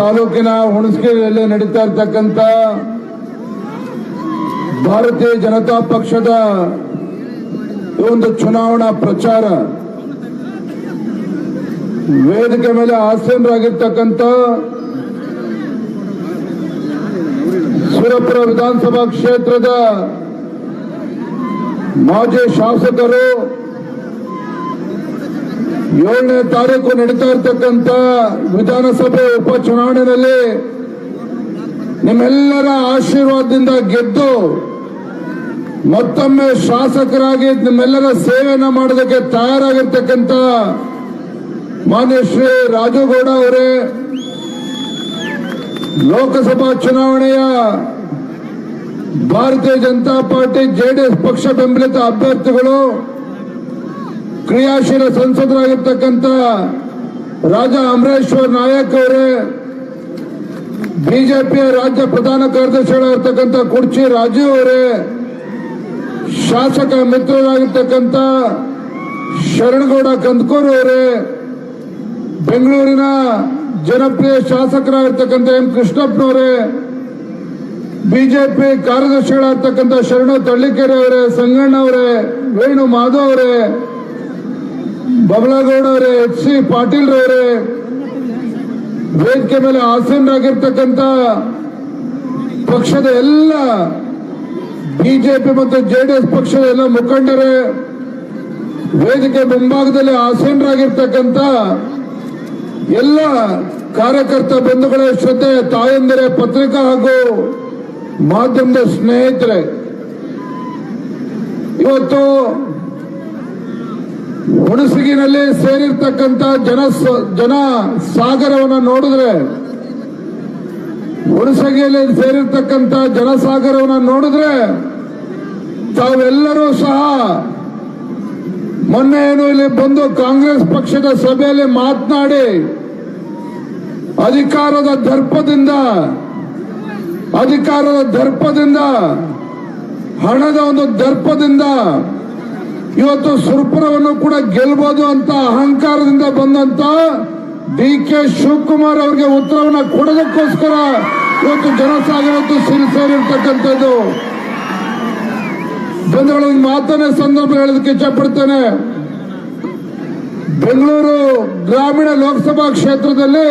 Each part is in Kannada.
ತಾಲೂಕಿನ ಹುಣಸಗಿರಿಯಲ್ಲಿ ನಡೀತಾ ಇರ್ತಕ್ಕಂಥ ಭಾರತೀಯ ಜನತಾ ಪಕ್ಷದ ಒಂದು ಚುನಾವಣಾ ಪ್ರಚಾರ ವೇದಿಕೆ ಮೇಲೆ ಆಸೀನರಾಗಿರ್ತಕ್ಕಂಥ ಸುರಪುರ ವಿಧಾನಸಭಾ ಕ್ಷೇತ್ರದ ಮಾಜಿ ಶಾಸಕರು ಏಳನೇ ತಾರೀಕು ನಡೀತಾ ಇರ್ತಕ್ಕಂಥ ವಿಧಾನಸಭೆ ಉಪಚುನಾವಣೆಯಲ್ಲಿ ನಿಮ್ಮೆಲ್ಲರ ಆಶೀರ್ವಾದದಿಂದ ಗೆದ್ದು ಮತ್ತೊಮ್ಮೆ ಶಾಸಕರಾಗಿ ನಿಮ್ಮೆಲ್ಲರ ಸೇವೆಯನ್ನ ಮಾಡೋದಕ್ಕೆ ತಯಾರಾಗಿರ್ತಕ್ಕಂಥ ಮಾನ್ಯ ಶ್ರೀ ರಾಜುಗೌಡ ಅವರೇ, ಲೋಕಸಭಾ ಚುನಾವಣೆಯ ಭಾರತೀಯ ಜನತಾ ಪಾರ್ಟಿ ಜೆಡಿಎಸ್ ಪಕ್ಷ ಬೆಂಬಲಿತ ಅಭ್ಯರ್ಥಿಗಳು ಕ್ರಿಯಾಶೀಲ ಸಂಸದರಾಗಿರ್ತಕ್ಕಂಥ ರಾಜ ಅಮರೇಶ್ವರ್ ನಾಯಕ್ ಅವರೇ, ಬಿಜೆಪಿಯ ರಾಜ್ಯ ಪ್ರಧಾನ ಕಾರ್ಯದರ್ಶಿಗಳಾಗಿರ್ತಕ್ಕಂಥ ಕುರ್ಚಿ ರಾಜೀವ್ ಅವರೇ, ಶಾಸಕ ಮಿತ್ರರಾಗಿರ್ತಕ್ಕಂಥ ಶರಣಗೌಡ ಕಂದ್ಕೂರ್ ಅವರೇ, ಬೆಂಗಳೂರಿನ ಜನಪ್ರಿಯ ಶಾಸಕರಾಗಿರ್ತಕ್ಕಂಥ ಎಂ ಕೃಷ್ಣಪ್ಪನವರೇ, ಬಿಜೆಪಿ ಕಾರ್ಯದರ್ಶಿಗಳಾಗಿರ್ತಕ್ಕಂಥ ಶರಣ ತಳ್ಳಿಕೆರೆ ಅವರೇ, ಸಂಗಣ್ಣ ಅವರೇ, ವೇಣು ಮಾಧವ್ ಅವರೇ ಬಬಲಾಗೌಡ ಅವರೇ ಎಚ್ ಸಿ ಪಾಟೀಲ್ ರವರೇ ವೇದಿಕೆ ಮೇಲೆ ಆಸೀನರಾಗಿರ್ತಕ್ಕಂಥ ಪಕ್ಷದ ಎಲ್ಲ ಬಿಜೆಪಿ ಮತ್ತು ಜೆಡಿಎಸ್ ಪಕ್ಷದ ಎಲ್ಲ ಮುಖಂಡರೇ, ವೇದಿಕೆ ಮುಂಭಾಗದಲ್ಲಿ ಆಸೀನರಾಗಿರ್ತಕ್ಕಂಥ ಎಲ್ಲ ಕಾರ್ಯಕರ್ತ ಬಂಧುಗಳ ಶ್ರದ್ಧೆ ತಾಯಂದಿರೆ, ಪತ್ರಿಕಾ ಹಾಗೂ ಮಾಧ್ಯಮದ ಸ್ನೇಹಿತರೆ, ಇವತ್ತು ಹುಣಸಗಿನಲ್ಲಿ ಸೇರಿರ್ತಕ್ಕಂಥ ಜನ ಜನ ಸಾಗರವನ್ನು ನೋಡಿದ್ರೆ, ಹುಣಸಗಿಯಲ್ಲಿ ಸೇರಿರ್ತಕ್ಕಂಥ ಜನಸಾಗರವನ್ನು ನೋಡಿದ್ರೆ ತಾವೆಲ್ಲರೂ ಸಹ ಮೊನ್ನೆ ಏನು ಇಲ್ಲಿ ಬಂದು ಕಾಂಗ್ರೆಸ್ ಪಕ್ಷದ ಸಭೆಯಲ್ಲಿ ಮಾತನಾಡಿ ಅಧಿಕಾರದ ದರ್ಪದಿಂದ ಅಧಿಕಾರದ ದರ್ಪದಿಂದ, ಹಣದ ಒಂದು ದರ್ಪದಿಂದ ಇವತ್ತು ಸುರ್ಪುರವನ್ನು ಕೂಡ ಗೆಲ್ಬಹುದು ಅಂತ ಅಹಂಕಾರದಿಂದ ಬಂದಂತ ಡಿ ಕೆ ಶಿವಕುಮಾರ್ ಅವರಿಗೆ ಉತ್ತರವನ್ನ ಕೊಡೋದಕ್ಕೋಸ್ಕರ ಇವತ್ತು ಜನಸಾಗರ ಇವತ್ತು ಸಿರಿ ಸೇರಿರ್ತಕ್ಕಂಥದ್ದು. ಬಂಧುಗಳ ಮಾತನ್ನ ಸಂದರ್ಭ ಹೇಳೋದಕ್ಕೆ ಇಚ್ಛಪಡ್ತೇನೆ. ಬೆಂಗಳೂರು ಗ್ರಾಮೀಣ ಲೋಕಸಭಾ ಕ್ಷೇತ್ರದಲ್ಲಿ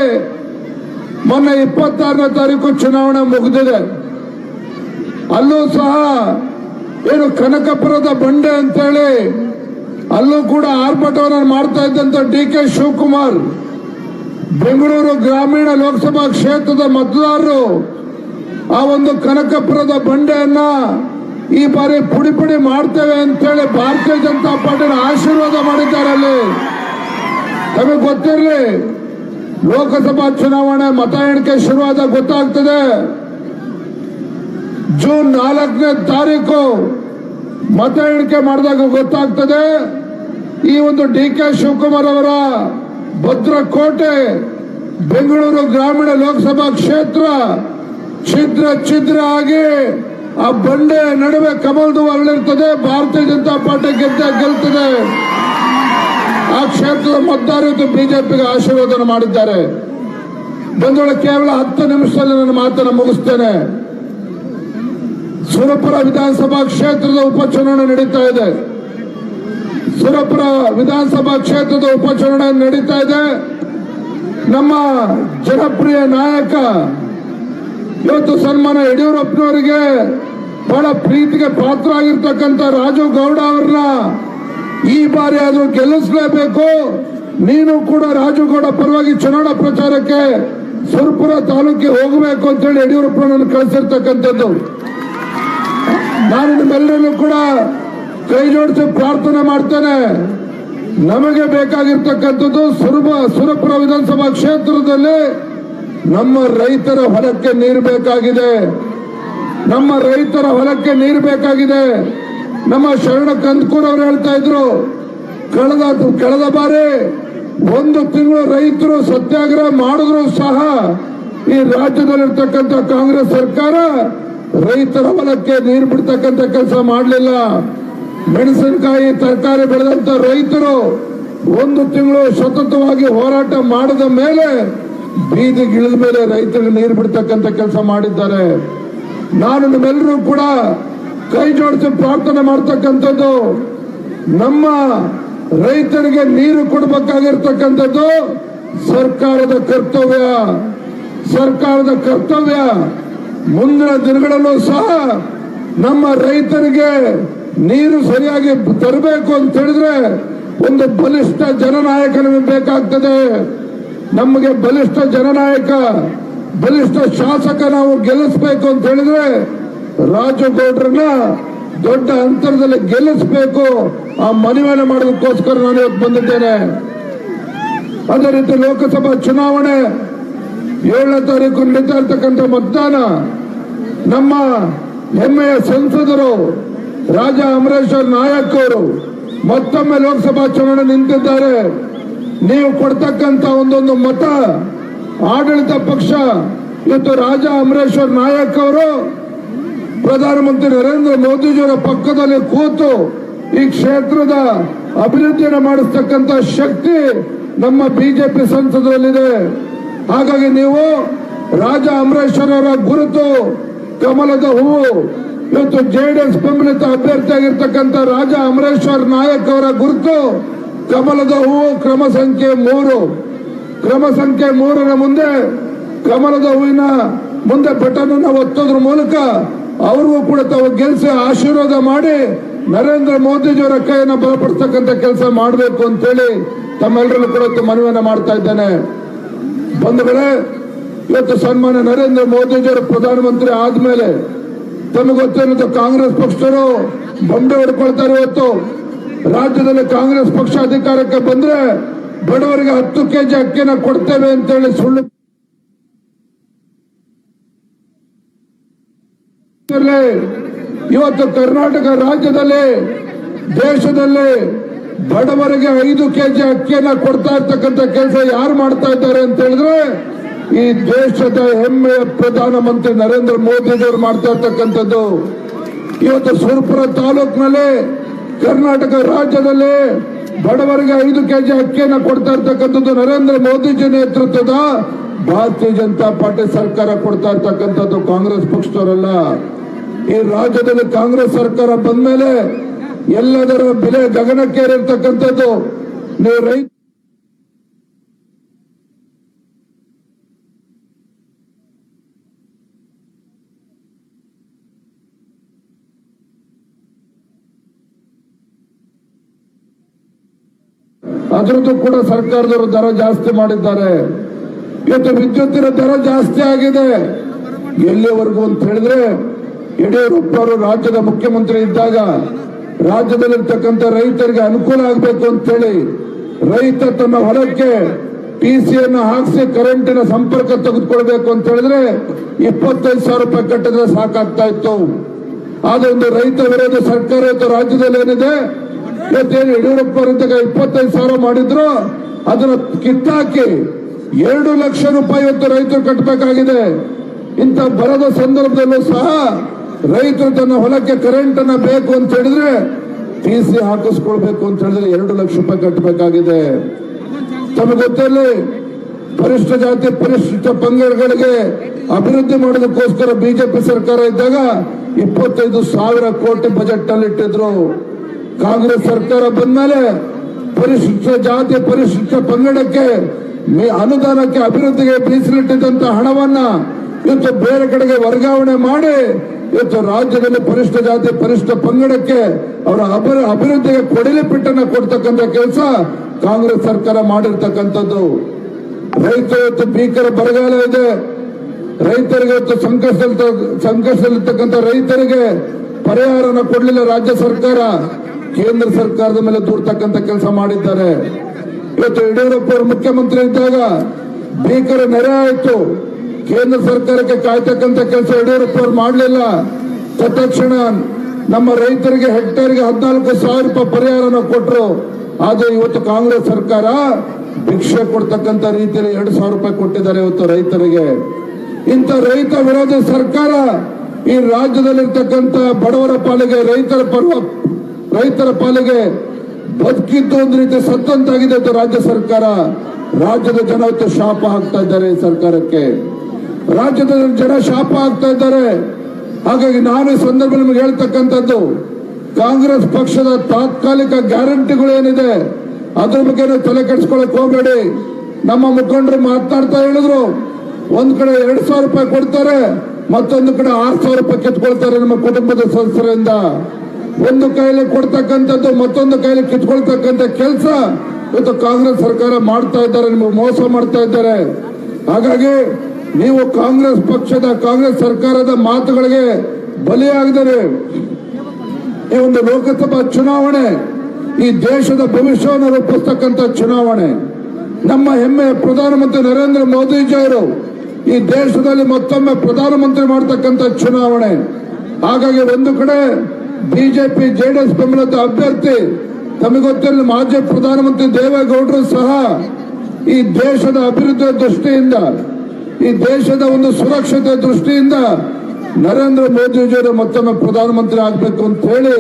ಮೊನ್ನೆ ಇಪ್ಪತ್ತಾರನೇ ತಾರೀಕು ಚುನಾವಣೆ ಮುಗಿದಿದೆ. ಅಲ್ಲೂ ಸಹ ಏನು ಕನಕಪುರದ ಬಂಡೆ ಅಂತೇಳಿ ಅಲ್ಲೂ ಕೂಡ ಆರ್ಭಟವನ್ನು ಮಾಡ್ತಾ ಇದ್ದಂತ ಡಿ ಕೆ ಶಿವಕುಮಾರ್. ಬೆಂಗಳೂರು ಗ್ರಾಮೀಣ ಲೋಕಸಭಾ ಕ್ಷೇತ್ರದ ಮತದಾರರು ಆ ಒಂದು ಕನಕಪುರದ ಬಂಡೆಯನ್ನ ಈ ಬಾರಿ ಪುಡಿ ಪುಡಿ ಮಾಡ್ತೇವೆ ಅಂತೇಳಿ ಭಾರತೀಯ ಜನತಾ ಪಾರ್ಟಿ ಆಶೀರ್ವಾದ ಮಾಡಿದ್ದಾರೆ ಅಲ್ಲಿ. ತಮಗೆ ಗೊತ್ತಿರಲಿ, ಲೋಕಸಭಾ ಚುನಾವಣೆ ಮತ ಎಣಿಕೆ ಶುರುವಾದ ಗೊತ್ತಾಗ್ತದೆ. ಜೂನ್ ನಾಲ್ಕನೇ ತಾರೀಕು ಮತ ಎಣಿಕೆ ಮಾಡಿದಾಗ ಗೊತ್ತಾಗ್ತದೆ, ಈ ಒಂದು ಡಿ ಕೆ ಶಿವಕುಮಾರ್ ಅವರ ಭದ್ರಕೋಟೆ, ಬೆಂಗಳೂರು ಗ್ರಾಮೀಣ ಲೋಕಸಭಾ ಕ್ಷೇತ್ರ, ಛಿದ್ರ ಛಿದ್ರ ಆಗಿ ಆ ಬಂಡೆ ನಡುವೆ ಕಮಲ್ದು ಅರಳಿರ್ತದೆ ಭಾರತೀಯ ಜನತಾ ಪಾರ್ಟಿ ಗೆದ್ದ ಗೆಲ್ತದೆ. ಆ ಕ್ಷೇತ್ರದ ಮತದಾರರು ಬಿಜೆಪಿಗೆ ಆಶೀರ್ವಾದನ ಮಾಡಿದ್ದಾರೆ. ಬಂದೊಳ ಕೇವಲ ಹತ್ತು ನಿಮಿಷದಲ್ಲಿ ನನ್ನ ಮಾತನ್ನು ಮುಗಿಸ್ತೇನೆ. ಸುರಪುರ ವಿಧಾನಸಭಾ ಕ್ಷೇತ್ರದ ಉಪಚುನಾವಣೆ ನಡೀತಾ ಇದೆ. ಸುರಪುರ ವಿಧಾನಸಭಾ ಕ್ಷೇತ್ರದ ಉಪಚುನಾವಣೆ ನಡೀತಾ ಇದೆ. ನಮ್ಮ ಜನಪ್ರಿಯ ನಾಯಕ ಇವತ್ತು ಸನ್ಮಾನ ಯಡಿಯೂರಪ್ಪನವರಿಗೆ ಬಹಳ ಪ್ರೀತಿಗೆ ಪಾತ್ರ ಆಗಿರ್ತಕ್ಕಂಥ ರಾಜು ಗೌಡ ಅವ್ರನ್ನ ಈ ಬಾರಿ ಅದು ಗೆಲ್ಲಿಸಲೇಬೇಕು. ನೀನು ಕೂಡ ರಾಜು ಗೌಡ ಪರವಾಗಿ ಚುನಾವಣಾ ಪ್ರಚಾರಕ್ಕೆ ಸುರಪುರ ತಾಲೂಕಿಗೆ ಹೋಗಬೇಕು ಅಂತೇಳಿ ಯಡಿಯೂರಪ್ಪನನ್ನು ಕಳಿಸಿರ್ತಕ್ಕಂಥದ್ದು. ನಾನು ನಿಮ್ಮೆಲ್ಲರನ್ನು ಕೂಡ ಕೈ ಜೋಡಿಸಿ ಪ್ರಾರ್ಥನೆ ಮಾಡ್ತೇನೆ. ನಮಗೆ ಬೇಕಾಗಿರ್ತಕ್ಕಂಥದ್ದು ಸುರಭ ಸುರಪುರ ವಿಧಾನಸಭಾ ಕ್ಷೇತ್ರದಲ್ಲಿ ನಮ್ಮ ರೈತರ ಹೊಲಕ್ಕೆ ನೀರು ಬೇಕಾಗಿದೆ. ನಮ್ಮ ರೈತರ ಹೊಲಕ್ಕೆ ನೀರು ಬೇಕಾಗಿದೆ. ನಮ್ಮ ಶರಣ ಕಂದ್ಕೂರ್ ಅವರು ಹೇಳ್ತಾ ಇದ್ರು, ಕಳೆದ ಕಳೆದ ಬಾರಿ ಒಂದು ತಿಂಗಳು ರೈತರು ಸತ್ಯಾಗ್ರಹ ಮಾಡಿದ್ರು ಸಹ ಈ ರಾಜ್ಯದಲ್ಲಿರ್ತಕ್ಕಂಥ ಕಾಂಗ್ರೆಸ್ ಸರ್ಕಾರ ರೈತರ ಹೊಲಕ್ಕೆ ನೀರು ಬಿಡ್ತಕ್ಕಂಥ ಕೆಲಸ ಮಾಡಲಿಲ್ಲ. ಮೆಣಸಿನಕಾಯಿ, ತರಕಾರಿ ಬೆಳೆದಂತ ರೈತರು ಒಂದು ತಿಂಗಳು ಸತತವಾಗಿ ಹೋರಾಟ ಮಾಡಿದ ಮೇಲೆ ಬೀದಿಗೆ ಇಳಿದ ಮೇಲೆ ರೈತರಿಗೆ ನೀರು ಬಿಡ್ತಕ್ಕಂಥ ಕೆಲಸ ಮಾಡಿದ್ದಾರೆ. ನಾನು ನಿಮ್ಮೆಲ್ಲರೂ ಕೂಡ ಕೈ ಜೋಡಿಸಿ ಪ್ರಾರ್ಥನೆ ಮಾಡ್ತಕ್ಕಂಥದ್ದು, ನಮ್ಮ ರೈತರಿಗೆ ನೀರು ಕೊಡಬೇಕಾಗಿರ್ತಕ್ಕಂಥದ್ದು ಸರ್ಕಾರದ ಕರ್ತವ್ಯ. ಸರ್ಕಾರದ ಕರ್ತವ್ಯ. ಮುಂದಿನ ದಿನಗಳಲ್ಲೂ ಸಹ ನಮ್ಮ ರೈತರಿಗೆ ನೀರು ಸರಿಯಾಗಿ ತರಬೇಕು ಅಂತ ಹೇಳಿದ್ರೆ ಒಂದು ಬಲಿಷ್ಠ ಜನನಾಯಕನ ಬೇಕಾಗ್ತದೆ. ನಮಗೆ ಬಲಿಷ್ಠ ಜನನಾಯಕ, ಬಲಿಷ್ಠ ಶಾಸಕ ನಾವು ಗೆಲ್ಲಿಸಬೇಕು ಅಂತ ಹೇಳಿದ್ರೆ ರಾಜಗೌಡ್ರನ್ನ ದೊಡ್ಡ ಅಂತರದಲ್ಲಿ ಗೆಲ್ಲಿಸಬೇಕು. ಆ ಮನವಿಯನ್ನು ಮಾಡೋದಕ್ಕೋಸ್ಕರ ನಾನು ಇವತ್ತು ಬಂದಿದ್ದೇನೆ. ಅದೇ ರೀತಿ ಲೋಕಸಭಾ ಚುನಾವಣೆ ಏಳನೇ ತಾರೀಕು ನಡೀತಾ ಇರ್ತಕ್ಕಂಥ ಮತದಾನ ನಮ್ಮ ಹೆಮ್ಮೆಯ ಸಂಸದರು ರಾಜ ಅಮರೇಶ್ವರ್ ನಾಯಕ್ ಅವರು ಮತ್ತೊಮ್ಮೆ ಲೋಕಸಭಾ ಚುನಾವಣೆ ನಿಂತಿದ್ದಾರೆ. ನೀವು ಕೊಡ್ತಕ್ಕಂತ ಒಂದೊಂದು ಮತ ಆಡಳಿತ ಪಕ್ಷ ಇವತ್ತು ರಾಜ ಅಮರೇಶ್ವರ್ ನಾಯಕ್ ಅವರು ಪ್ರಧಾನಮಂತ್ರಿ ನರೇಂದ್ರ ಮೋದಿಜಿಯವರ ಪಕ್ಕದಲ್ಲಿ ಕೂತು ಈ ಕ್ಷೇತ್ರದ ಅಭಿವೃದ್ಧಿಯನ್ನು ಮಾಡಿಸ್ತಕ್ಕಂಥ ಶಕ್ತಿ ನಮ್ಮ ಬಿಜೆಪಿ ಸಂಸದರಲ್ಲಿದೆ. ಹಾಗಾಗಿ ನೀವು ರಾಜ ಅಮರೇಶ್ವರರ ಗುರುತು, ಕಮಲದ ಹೂವು ಇವತ್ತು ಎಸ್ ಬೆಂಬಲಿತ ಅಭ್ಯರ್ಥಿಯಾಗಿರ್ತಕ್ಕಂಥ ರಾಜ ಅಮರೇಶ್ವರ್ ನಾಯಕ್ ಅವರ ಗುರುತು, ಕಮಲದ ಹೂವು ಕ್ರಮ ಸಂಖ್ಯೆ ಮೂರು. ಕ್ರಮ ಸಂಖ್ಯೆ ಮೂರರ ಮುಂದೆ ಕಮಲದ ಹೂವಿನ ಮುಂದೆ ಬಟನ್ ಒತ್ತೋದ್ರ ಮೂಲಕ ಅವ್ರಿಗೂ ಕೂಡ ತಾವು ಗೆಲ್ಸಿ ಆಶೀರ್ವಾದ ಮಾಡಿ ನರೇಂದ್ರ ಮೋದಿಜಿಯವರ ಕೈಯನ್ನು ಬಲಪಡಿಸ್ತಕ್ಕಂಥ ಕೆಲಸ ಮಾಡಬೇಕು ಅಂತೇಳಿ ತಮ್ಮೆಲ್ಲರಲ್ಲೂ ಕೂಡ ಮನವಿಯನ್ನು ಮಾಡ್ತಾ ಇದ್ದೇನೆ. ಬಂಧುಗಳೇ, ಇವತ್ತು ಸನ್ಮಾನ್ಯ ನರೇಂದ್ರ ಮೋದಿಜಿಯವರು ಪ್ರಧಾನಮಂತ್ರಿ ಆದ್ಮೇಲೆ ತಮಗೆ ಗೊತ್ತೇನಂತ ಕಾಂಗ್ರೆಸ್ ಪಕ್ಷರು ಬಂಡೆ ಹೊಡ್ಕೊಳ್ತಾರೆ ಇವತ್ತು. ರಾಜ್ಯದಲ್ಲಿ ಕಾಂಗ್ರೆಸ್ ಪಕ್ಷ ಅಧಿಕಾರಕ್ಕೆ ಬಂದ್ರೆ ಬಡವರಿಗೆ ಹತ್ತು ಕೆಜಿ ಅಕ್ಕಿನ ಕೊಡ್ತೇವೆ ಅಂತೇಳಿ ಸುಳ್ಳು ಇವತ್ತು ಕರ್ನಾಟಕ ರಾಜ್ಯದಲ್ಲಿ, ದೇಶದಲ್ಲಿ ಬಡವರಿಗೆ ಐದು ಕೆಜಿ ಅಕ್ಕಿಯನ್ನ ಕೊಡ್ತಾ ಇರ್ತಕ್ಕಂಥ ಕೆಲಸ ಯಾರು ಮಾಡ್ತಾ ಇದ್ದಾರೆ ಅಂತ ಹೇಳಿದ್ರೆ ಈ ದೇಶದ ಹೆಮ್ಮೆಯ ಪ್ರಧಾನಮಂತ್ರಿ ನರೇಂದ್ರ ಮೋದಿಜಿಯವರು ಮಾಡ್ತಾ ಇರ್ತಕ್ಕಂಥದ್ದು. ಇವತ್ತು ಸುರಪುರ ತಾಲೂಕಿನಲ್ಲಿ ಕರ್ನಾಟಕ ರಾಜ್ಯದಲ್ಲಿ ಬಡವರಿಗೆ ಐದು ಕೆಜಿ ಅಕ್ಕಿಯನ್ನ ಕೊಡ್ತಾ ಇರ್ತಕ್ಕಂಥದ್ದು ನರೇಂದ್ರ ಮೋದಿಜಿ ನೇತೃತ್ವದ ಭಾರತೀಯ ಜನತಾ ಪಾರ್ಟಿ ಸರ್ಕಾರ ಕೊಡ್ತಾ ಇರ್ತಕ್ಕಂಥದ್ದು ಕಾಂಗ್ರೆಸ್ ಪಕ್ಷದವರಲ್ಲ. ಈ ರಾಜ್ಯದಲ್ಲಿ ಕಾಂಗ್ರೆಸ್ ಸರ್ಕಾರ ಬಂದ್ಮೇಲೆ ಎಲ್ಲದರ ಬೆಲೆ ಗಗನಕ್ಕೇರಿರ್ತಕ್ಕಂಥದ್ದು. ನೀವು ರೈತ ಅದರದ್ದು ಕೂಡ ಸರ್ಕಾರದವರು ದರ ಜಾಸ್ತಿ ಮಾಡಿದ್ದಾರೆ. ಇವತ್ತು ವಿದ್ಯುತ್ತಿನ ದರ ಜಾಸ್ತಿ ಆಗಿದೆ. ಎಲ್ಲಿವರೆಗೂ ಅಂತ ಹೇಳಿದ್ರೆ, ಯಡಿಯೂರಪ್ಪ ಅವರು ರಾಜ್ಯದ ಮುಖ್ಯಮಂತ್ರಿ ಇದ್ದಾಗ ರಾಜ್ಯದಲ್ಲಿರ್ತಕ್ಕಂಥ ರೈತರಿಗೆ ಅನುಕೂಲ ಆಗಬೇಕು ಅಂತೇಳಿ ರೈತ ತನ್ನ ಹೊಲಕ್ಕೆ ಪಿ ಸಿಯನ್ನು ಹಾಕಿಸಿ ಕರೆಂಟಿನ ಸಂಪರ್ಕ ತೆಗೆದುಕೊಳ್ಬೇಕು ಅಂತ ಹೇಳಿದ್ರೆ ಇಪ್ಪತ್ತೈದು ಸಾವಿರ ರೂಪಾಯಿ ಕಟ್ಟಿದ್ರೆ ಸಾಕಾಗ್ತಾ ಇತ್ತು. ಆದ್ರೆ ರೈತ ವಿರೋಧ ಸರ್ಕಾರ ಇವತ್ತು ರಾಜ್ಯದಲ್ಲಿ ಏನಿದೆ? ಇವತ್ತೇನು ಯಡಿಯೂರಪ್ಪ ಇಪ್ಪತ್ತೈದು ಸಾವಿರ ಮಾಡಿದ್ರು, ಅದನ್ನ ಕಿತ್ತಾಕಿ ಎರಡು ಲಕ್ಷ ರೂಪಾಯಿ ಇವತ್ತು ರೈತರು ಕಟ್ಟಬೇಕಾಗಿದೆ ಇಂಥ ಬರದ ಸಂದರ್ಭದಲ್ಲೂ ಸಹ ರೈತರು ತನ್ನ ಹೊಲಕ್ಕೆ ಕರೆಂಟ್ ಅನ್ನ ಬೇಕು ಅಂತ ಹೇಳಿದ್ರೆ ಟಿ ಸಿ ಹಾಕಿಸ್ಕೊಳ್ಬೇಕು ಅಂತ ಹೇಳಿದ್ರೆ ಎರಡು ಲಕ್ಷ ರೂಪಾಯಿ ಕಟ್ಟಬೇಕಾಗಿದೆ ತಮಗೆ ಗೊತ್ತಲ್ಲಿ ಪರಿಷ್ಠ ಜಾತಿ ಪರಿಶಿಷ್ಟ ಪಂಗಡಗಳಿಗೆ ಅಭಿವೃದ್ಧಿ ಮಾಡೋದಕ್ಕೋಸ್ಕರ ಬಿಜೆಪಿ ಸರ್ಕಾರ ಇದ್ದಾಗ ಇಪ್ಪತ್ತೈದು ಸಾವಿರ ಕೋಟಿ ಬಜೆಟ್ನಲ್ಲಿ ಇಟ್ಟಿದ್ರು. ಕಾಂಗ್ರೆಸ್ ಸರ್ಕಾರ ಬಂದ್ಮೇಲೆ ಪರಿಶಿಷ್ಟ ಜಾತಿ ಪರಿಶಿಷ್ಟ ಪಂಗಡಕ್ಕೆ ಅನುದಾನಕ್ಕೆ ಅಭಿವೃದ್ಧಿಗೆ ಮೀಸಲಿಟ್ಟಿದ್ದಂತ ಹಣವನ್ನ ಇವತ್ತು ಬೇರೆ ಕಡೆಗೆ ವರ್ಗಾವಣೆ ಮಾಡಿ ಇವತ್ತು ರಾಜ್ಯದಲ್ಲಿ ಪರಿಷ್ಠ ಜಾತಿ, ಪರಿಷ್ಠ ಪಂಗಡಕ್ಕೆ ಅವರ ಅಭಿ- ಅಭಿವೃದ್ಧಿಗೆ ಕೊಡಲಿ ಪಿಟ್ಟನ್ನ ಕೊಡ್ತಕ್ಕಂಥ ಕೆಲಸ ಕಾಂಗ್ರೆಸ್ ಸರ್ಕಾರ ಮಾಡಿರ್ತಕ್ಕಂಥದ್ದು. ರೈತ ಇವತ್ತು ಭೀಕರ ಬರಗಾಲ ಇದೆ. ರೈತರಿಗೆ ಇವತ್ತು ಸಂಕಷ್ಟ ಸಂಕಷ್ಟದಲ್ಲಿರ್ತಕ್ಕಂಥ ರೈತರಿಗೆ ಪರಿಹಾರನ ಕೊಡಲಿಲ್ಲ ರಾಜ್ಯ ಸರ್ಕಾರ. ಕೇಂದ್ರ ಸರ್ಕಾರದ ಮೇಲೆ ದೂಡ್ತಕ್ಕಂಥ ಕೆಲಸ ಮಾಡಿದ್ದಾರೆ. ಇವತ್ತು ಯಡಿಯೂರಪ್ಪ ಅವರು ಮುಖ್ಯಮಂತ್ರಿ ಇದ್ದಾಗ ಭೀಕರ ನೆರೆ ಆಯಿತು. ಕೇಂದ್ರ ಸರ್ಕಾರಕ್ಕೆ ಕಾಯ್ತಕ್ಕಂಥ ಕೆಲಸ ಯಡಿಯೂರಪ್ಪ ಅವರು ಮಾಡಲಿಲ್ಲ. ತತ್ಕ್ಷಣ ನಮ್ಮ ರೈತರಿಗೆ ಹೆಕ್ಟೇರ್ಗೆ ಹದಿನಾಲ್ಕು ಸಾವಿರ ರೂಪಾಯಿ ಪರಿಹಾರನ ಕೊಟ್ಟರು ಆದ್ರೆ ಇವತ್ತು ಕಾಂಗ್ರೆಸ್ ಸರ್ಕಾರ ಭಿಕ್ಷೆ ಕೊಡ್ತಕ್ಕಂಥ ರೀತಿಯಲ್ಲಿ ಎರಡು ಸಾವಿರ ರೂಪಾಯಿ ಕೊಟ್ಟಿದ್ದಾರೆ ಇವತ್ತು ರೈತರಿಗೆ. ಇಂಥ ರೈತ ವಿರೋಧಿ ಸರ್ಕಾರ ಈ ರಾಜ್ಯದಲ್ಲಿರ್ತಕ್ಕಂಥ ಬಡವರ ಪಾಲಿಗೆ, ರೈತರ ಪರ್ವ, ರೈತರ ಪಾಲಿಗೆ ಬದುಕಿದ್ದು ಒಂದು ರೀತಿ ಸತ್ತಂತಾಗಿದೆ ರಾಜ್ಯ ಸರ್ಕಾರ. ರಾಜ್ಯದ ಜನ ಶಾಪ ಹಾಕ್ತಾ ಇದ್ದಾರೆ ಸರ್ಕಾರಕ್ಕೆ. ರಾಜ್ಯದ ಜನ ಶಾಪ ಆಗ್ತಾ ಇದ್ದಾರೆ. ಹಾಗಾಗಿ ನಾನು ಈ ಸಂದರ್ಭ ನಿಮಗೆ ಹೇಳ್ತಕ್ಕಂಥದ್ದು, ಕಾಂಗ್ರೆಸ್ ಪಕ್ಷದ ತಾತ್ಕಾಲಿಕ ಗ್ಯಾರಂಟಿಗಳು ಏನಿದೆ, ಅದ್ರ ಬಗ್ಗೆ ತಲೆ ಕೆಡಿಸ್ಕೊಳಕ್ ಹೋಗಬೇಡಿ. ನಮ್ಮ ಮುಖಂಡರು ಮಾತನಾಡ್ತಾ ಹೇಳಿದ್ರು, ಒಂದ್ ಕಡೆ ಎರಡ್ ಸಾವಿರ ರೂಪಾಯಿ ಕೊಡ್ತಾರೆ, ಮತ್ತೊಂದು ಕಡೆ ಆರ್ ಸಾವಿರ ರೂಪಾಯಿ ಕಿತ್ಕೊಳ್ತಾರೆ ನಮ್ಮ ಕುಟುಂಬದ ಸದಸ್ಯರಿಂದ. ಒಂದು ಕೈಲಿ ಕೊಡ್ತಕ್ಕಂಥದ್ದು, ಮತ್ತೊಂದು ಕೈಲಿ ಕಿತ್ಕೊಳ್ತಕ್ಕಂಥ ಕೆಲಸ ಇವತ್ತು ಕಾಂಗ್ರೆಸ್ ಸರ್ಕಾರ ಮಾಡ್ತಾ ಇದ್ದಾರೆ, ನಿಮಗೆ ಮೋಸ ಮಾಡ್ತಾ ಇದ್ದಾರೆ. ಹಾಗಾಗಿ ನೀವು ಕಾಂಗ್ರೆಸ್ ಪಕ್ಷದ ಕಾಂಗ್ರೆಸ್ ಸರ್ಕಾರದ ಮಾತುಗಳಿಗೆ ಬಲಿಯಾಗದರೆ ಈ ಒಂದು ಲೋಕಸಭಾ ಚುನಾವಣೆ, ಈ ದೇಶದ ಭವಿಷ್ಯವನ್ನು ರೂಪಿಸ್ತಕ್ಕಂಥ ಚುನಾವಣೆ. ನಮ್ಮ ಹೆಮ್ಮೆಯ ಪ್ರಧಾನಮಂತ್ರಿ ನರೇಂದ್ರ ಮೋದಿಜಿ ಅವರು ಈ ದೇಶದಲ್ಲಿ ಮತ್ತೊಮ್ಮೆ ಪ್ರಧಾನಮಂತ್ರಿ ಮಾಡತಕ್ಕಂಥ ಚುನಾವಣೆ. ಹಾಗಾಗಿ ಒಂದು ಕಡೆ ಬಿಜೆಪಿ, ಜೆಡಿಎಸ್ ಬೆಂಬಲದ ಅಭ್ಯರ್ಥಿ, ತಮಗೆ ಗೊತ್ತಿರಲಿ ಮಾಜಿ ಪ್ರಧಾನಮಂತ್ರಿ ದೇವೇಗೌಡರು ಸಹ ಈ ದೇಶದ ಅಭಿವೃದ್ಧಿಯ ದೃಷ್ಟಿಯಿಂದ ಈ ದೇಶದ ಒಂದು ಸುರಕ್ಷತೆ ದೃಷ್ಟಿಯಿಂದ ನರೇಂದ್ರ ಮೋದಿಜಿಯವರು ಮತ್ತೊಮ್ಮೆ ಪ್ರಧಾನಮಂತ್ರಿ ಆಗಬೇಕು ಅಂತ ಹೇಳಿ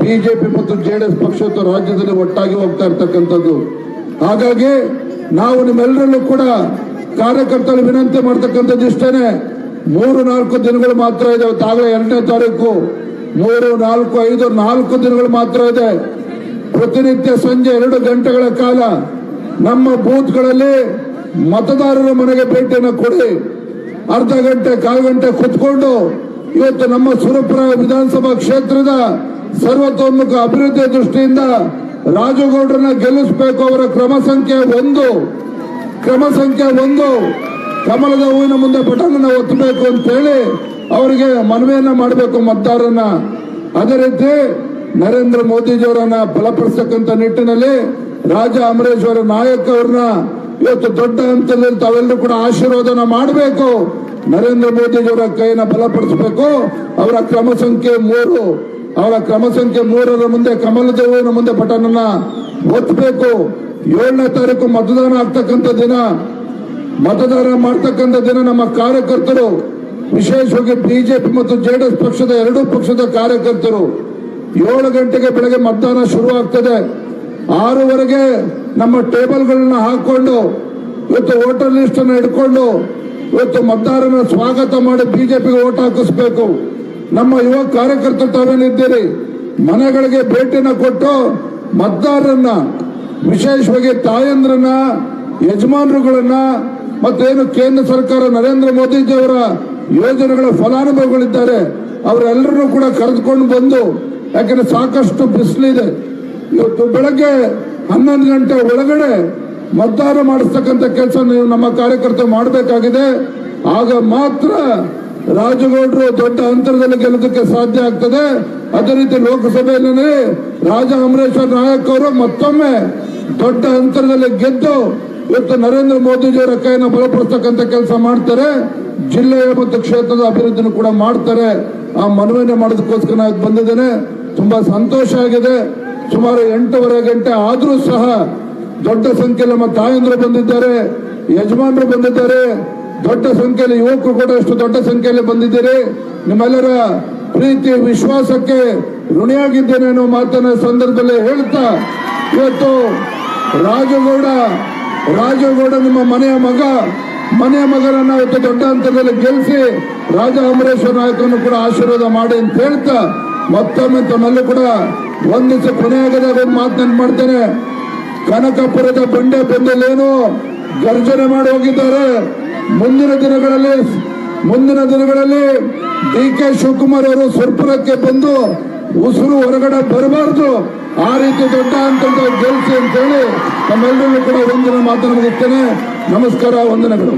ಬಿಜೆಪಿ ಮತ್ತು ಜೆಡಿಎಸ್ ಪಕ್ಷ ರಾಜ್ಯದಲ್ಲಿ ಒಟ್ಟಾಗಿ ಹೋಗ್ತಾ ಇರ್ತಕ್ಕಂಥದ್ದು. ಹಾಗಾಗಿ ನಾವು ನಿಮ್ಮೆಲ್ಲರಲ್ಲೂ ಕೂಡ ಕಾರ್ಯಕರ್ತರು ವಿನಂತಿ ಮಾಡ್ತಕ್ಕಂಥದ್ದು ಇಷ್ಟೇನೆ. ಮೂರು, ನಾಲ್ಕು ದಿನಗಳು ಮಾತ್ರ ಇದೆ. ತಾವೇ ಎರಡನೇ ತಾರೀಕು. ಮೂರು, ನಾಲ್ಕು, ಐದು, ನಾಲ್ಕು ದಿನಗಳು ಮಾತ್ರ ಇದೆ. ಪ್ರತಿನಿತ್ಯ ಸಂಜೆ ಎರಡು ಗಂಟೆಗಳ ಕಾಲ ನಮ್ಮ ಬೂತ್ಗಳಲ್ಲಿ ಮತದಾರರ ಮನೆಗೆ ಭೇಟಿಯನ್ನು ಕೊಡಿ. ಅರ್ಧ ಗಂಟೆ, ಕಾಲು ಗಂಟೆ ಕುತ್ಕೊಂಡು ಇವತ್ತು ನಮ್ಮ ಸುರಪುರ ವಿಧಾನಸಭಾ ಕ್ಷೇತ್ರದ ಸರ್ವತೋಮುಖ ಅಭಿವೃದ್ಧಿ ದೃಷ್ಟಿಯಿಂದ ರಾಜಗೌಡರನ್ನ ಗೆಲ್ಲಿಸಬೇಕು ಅವರ ಕ್ರಮ ಸಂಖ್ಯೆ ಒಂದು. ಕ್ರಮ ಸಂಖ್ಯೆ ಒಂದು. ಕಮಲದ ಹೂವಿನ ಮುಂದೆ ಪಟನ ಒತ್ತಬೇಕು ಅಂತ ಹೇಳಿ ಅವರಿಗೆ ಮನವಿಯನ್ನ ಮಾಡಬೇಕು ಮತದಾರರನ್ನ. ಅದೇ ರೀತಿ ನರೇಂದ್ರ ಮೋದಿಜಿಯವರನ್ನ ಬಲಪಡಿಸತಕ್ಕಂಥ ನಿಟ್ಟಿನಲ್ಲಿ ರಾಜ ಅಮರೇಶ್ವರ ನಾಯಕ ಅವ್ರನ್ನ ಇವತ್ತು ದೊಡ್ಡ ಹಂತದಲ್ಲಿ ತಾವೆಲ್ಲರೂ ಕೂಡ ಆಶೀರ್ವಾದನ ಮಾಡಬೇಕು. ನರೇಂದ್ರ ಮೋದಿಜಿಯವರ ಕೈನ ಬಲಪಡಿಸಬೇಕು. ಅವರ ಕ್ರಮ ಸಂಖ್ಯೆ ಮೂರು. ಅವರ ಕ್ರಮ ಸಂಖ್ಯೆ ಮೂರರ ಮುಂದೆ ಕಮಲದೇವನ ಮುಂದೆ ಪಟನನ್ನ ಒತ್ತಬೇಕು ಏಳನೇ ತಾರೀಕು ಮತದಾನ ಆಗ್ತಕ್ಕಂಥ ದಿನ. ಮತದಾನ ಮಾಡ್ತಕ್ಕಂಥ ದಿನ ನಮ್ಮ ಕಾರ್ಯಕರ್ತರು, ವಿಶೇಷವಾಗಿ ಬಿಜೆಪಿ ಮತ್ತು ಜೆಡಿಎಸ್ ಪಕ್ಷದ ಎರಡೂ ಪಕ್ಷದ ಕಾರ್ಯಕರ್ತರು. ಏಳು ಗಂಟೆಗೆ ಬೆಳಗ್ಗೆ ಮತದಾನ ಶುರುವಾಗ್ತದೆ. ಆರೂವರೆಗೆ ನಮ್ಮ ಟೇಬಲ್ಗಳನ್ನ ಹಾಕೊಂಡು ಇವತ್ತು ವೋಟರ್ ಲಿಸ್ಟ್ ಅನ್ನು ಹಿಡ್ಕೊಂಡು ಇವತ್ತು ಮತದಾರನ ಸ್ವಾಗತ ಮಾಡಿ ಬಿಜೆಪಿಗೆ ಓಟ್ ಹಾಕಿಸ್ಬೇಕು. ನಮ್ಮ ಯುವ ಕಾರ್ಯಕರ್ತರು ತಾವೇನಿದ್ದೀರಿ ಮನೆಗಳಿಗೆ ಭೇಟಿನ ಕೊಟ್ಟು ಮತದಾರರನ್ನ, ವಿಶೇಷವಾಗಿ ತಾಯಂದ್ರನ್ನ, ಯಜಮಾನರುಗಳನ್ನ ಮತ್ತೇನು ಕೇಂದ್ರ ಸರ್ಕಾರ ನರೇಂದ್ರ ಮೋದಿಜಿ ಅವರ ಯೋಜನೆಗಳ ಫಲಾನುಭವಿಗಳಿದ್ದಾರೆ. ಅವರೆಲ್ಲರನ್ನೂ ಕೂಡ ಕರೆದುಕೊಂಡು ಬಂದು, ಯಾಕಂದ್ರೆ ಸಾಕಷ್ಟು ಬಿಸಿಲಿದೆ. ಇವತ್ತು ಬೆಳಗ್ಗೆ ಹನ್ನೊಂದು ಗಂಟೆ ಒಳಗಡೆ ಮತದಾನ ಮಾಡಿಸ್ತಕ್ಕಂಥ ಕೆಲಸ ನೀವು ನಮ್ಮ ಕಾರ್ಯಕರ್ತರು ಮಾಡಬೇಕಾಗಿದೆ. ಆಗ ಮಾತ್ರ ರಾಜಗೌಡರು ದೊಡ್ಡ ಅಂತರದಲ್ಲಿ ಗೆಲ್ಲೋದಕ್ಕೆ ಸಾಧ್ಯ ಆಗ್ತದೆ. ಅದೇ ರೀತಿ ಲೋಕಸಭೆಯಲ್ಲಿ ರಾಜ ಅಮರೇಶ್ವರ್ ನಾಯಕ್ ಅವರು ಮತ್ತೊಮ್ಮೆ ದೊಡ್ಡ ಅಂತರದಲ್ಲಿ ಗೆದ್ದು ಇವತ್ತು ನರೇಂದ್ರ ಮೋದಿಜಿಯವರ ಕೈಯನ್ನು ಬಲಪಡಿಸ್ತಕ್ಕಂಥ ಕೆಲಸ ಮಾಡ್ತಾರೆ. ಜಿಲ್ಲೆಯ ಮತ್ತು ಕ್ಷೇತ್ರದ ಅಭಿವೃದ್ಧಿನೂ ಕೂಡ ಮಾಡ್ತಾರೆ. ಆ ಮನವಿಯನ್ನು ಮಾಡೋದಕ್ಕೋಸ್ಕರ ನಾನು ಬಂದಿದ್ದೇನೆ. ತುಂಬಾ ಸಂತೋಷ ಆಗಿದೆ. ಸುಮಾರು ಎಂಟೂವರೆ ಗಂಟೆ ಆದರೂ ಸಹ ದೊಡ್ಡ ಸಂಖ್ಯೆಯಲ್ಲಿ ನಮ್ಮ ತಾಯಂದ್ರು ಬಂದಿದ್ದಾರೆ, ಯಜಮಾನರು ಬಂದಿದ್ದಾರೆ. ದೊಡ್ಡ ಸಂಖ್ಯೆಯಲ್ಲಿ ಯುವಕರು ಕೂಡ ಎಷ್ಟು ದೊಡ್ಡ ಸಂಖ್ಯೆಯಲ್ಲಿ ಬಂದಿದ್ದೀರಿ. ನಿಮ್ಮೆಲ್ಲರ ಪ್ರೀತಿ, ವಿಶ್ವಾಸಕ್ಕೆ ಋಣಿಯಾಗಿದ್ದೇನೆ ಅನ್ನೋ ಮಾತನ್ನ ಸಂದರ್ಭದಲ್ಲಿ ಹೇಳ್ತಾ, ಇವತ್ತು ರಾಜಗೌಡ ರಾಜಗೌಡ ನಿಮ್ಮ ಮನೆಯ ಮಗ, ಮನೆಯ ಮಗನನ್ನ ಇವತ್ತು ದೊಡ್ಡ ಹಂತದಲ್ಲಿ ಗೆಲ್ಲಿಸಿ ರಾಜ ಅಮರೇಶ್ವರ ನಾಯಕರನ್ನು ಕೂಡ ಆಶೀರ್ವಾದ ಮಾಡಿ ಅಂತ ಹೇಳ್ತಾ, ಮತ್ತೊಮ್ಮೆ ತಮ್ಮಲ್ಲೂ ಕೂಡ ಒಂದಿವಸ ಕೊನೆಯಾಗದಾಗ ಒಂದು ಮಾತನ್ನ ಮಾಡ್ತೇನೆ. ಕನಕಪುರದ ಬಂಡೆ ಬೆಂದಲ್ಲೇನು ಗರ್ಜನೆ ಮಾಡಿ ಹೋಗಿದ್ದಾರೆ. ಮುಂದಿನ ದಿನಗಳಲ್ಲಿ ಮುಂದಿನ ದಿನಗಳಲ್ಲಿ ಡಿ ಕೆ ಶಿವಕುಮಾರ್ ಅವರು ಸುರ್ಪುರಕ್ಕೆ ಬಂದು ಉಸಿರು ಹೊರಗಡೆ ಬರಬಾರ್ದು. ಆ ರೀತಿ ದೊಡ್ಡ ಅಂತ ಗೆಲ್ಸಿ ಅಂತ ಹೇಳಿ ನಮ್ಮೆಲ್ಲರೂ ಕೂಡ ಒಂದಿನ ಮಾತನಾಡುತ್ತೇನೆ ನಮಸ್ಕಾರ, ವಂದನೆಗಳು.